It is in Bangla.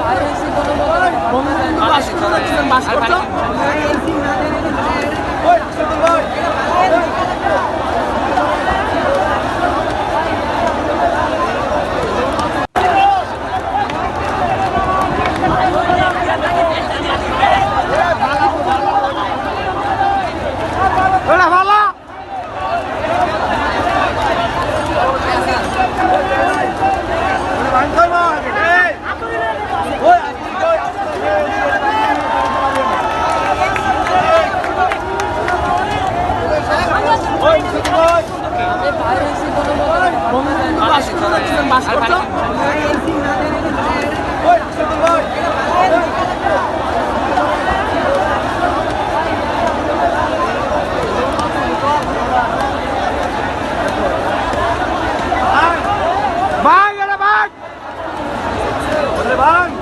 পার হয়েছি কোনো বাস করতে? Vai, Ana, vai! Vai!